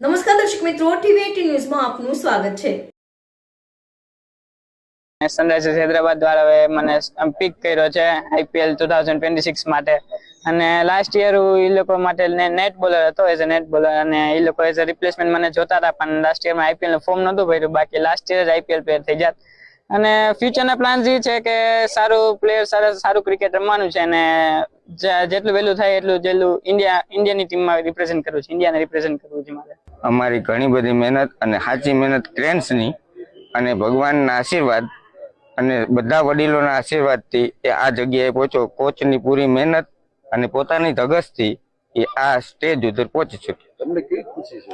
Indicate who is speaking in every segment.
Speaker 1: નમસ્કાર દર્શક મિત્રો, ટીવી એટી ન્યૂઝમાં આપનું સ્વાગત છે.
Speaker 2: સનરાઈઝર્સ હૈદરાબાદ દ્વારા હવે મને પિક કર્યો છે IPL two thousand twenty six માટે. અને લાસ્ટ યર હું એ લોકો માટે નેટ બોલર હતો એઝ અ નેટ બોલર અને એ લોકો એઝ અ રિપ્લેસમેન્ટ મને જોતા હતા, પણ લાસ્ટ યરમાં આઈપીએલનું ફોર્મ નહોતું ભર્યું. બાકી લાસ્ટ યર જ આઈપીએલ પ્લેયર થઈ જાત. અને ફ્યુચરના પ્લાન્સ એ છે કે સારું પ્લેયર સારા સારું ક્રિકેટ રમવાનું છે અને જેટલું વહેલું થાય એટલું જેટલું ઇન્ડિયા ઇન્ડિયાની ટીમમાં રિપ્રેઝેન્ટ કરવું છે. ઇન્ડિયાને રિપ્રેઝેન્ટ કરવું છે મારે.
Speaker 3: અમારી ઘણી બધી મહેનત અને સાચી મહેનત ક્રેન્સની અને ભગવાનના આશીર્વાદ અને બધા વડીલોના આશીર્વાદથી એ આ જગ્યાએ પહોંચ્યો. કોચની પૂરી મહેનત અને પોતાની ધગસથી એ આ સ્ટેજ ઉપર પહોંચી શકે
Speaker 4: તમને કેવી ખુશી છે?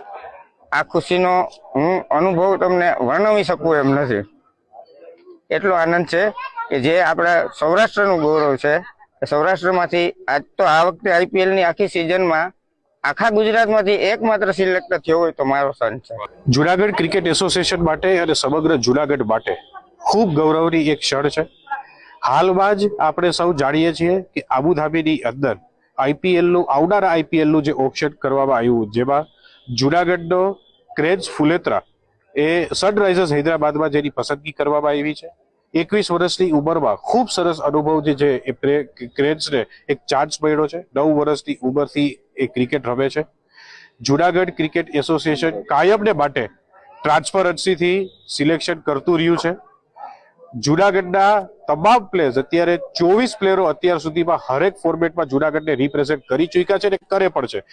Speaker 3: આ ખુશીનો હું અનુભવ તમને વર્ણવી શકું એમ નથી. એટલો આનંદ છે કે જે આપણા સૌરાષ્ટ્રનું ગૌરવ છે. સૌરાષ્ટ્રમાંથી આજ તો આ વખતે આઈપીએલની આખી સિઝનમાં આખા ગુજરાતમાંથી એકમાત્ર સિલેક્ટ થયો હોય તો મારો સન છે.
Speaker 4: જુનાગઢ ક્રિકેટ એસોસિએશન માટે અને સમગ્ર જુનાગઢ માટે ખૂબ ગૌરવની એક ક્ષણ છે. હાલમાં જ આપણે સૌ જાણીએ છીએ કે આબુધાબીની અંદર આઈપીએલનું, આવનારા આઈપીએલનું જે ઓપ્શન કરવામાં આવ્યું, જેમાં જુનાગઢનો ક્રેઝ ફુલેત્રા એ સનરાઇઝર્સ હૈદરાબાદમાં જેની પસંદગી કરવામાં આવી છે. એકવીસ વર્ષની ઉંમરમાં ખૂબ સરસ અનુભવ જે છે એ ક્રેન્સને એક ચાન્સ મળ્યો છે. નવ વર્ષની ઉંમરથી એ ક્રિકેટ રમે છે. જુનાગઢ ક્રિકેટ એસોસિએશન કાયમને માટે ટ્રાન્સપરન્સીથી સિલેક્શન કરતું રહ્યું છે. જુનાગઢના તમામ પ્લેયર્સ અત્યારે ચોવીસ પ્લેયરો અત્યાર સુધીમાં હરેક ફોર્મેટમાં જુનાગઢને રિપ્રેઝેન્ટ કરી ચૂક્યા છે અને કરે પણ છે.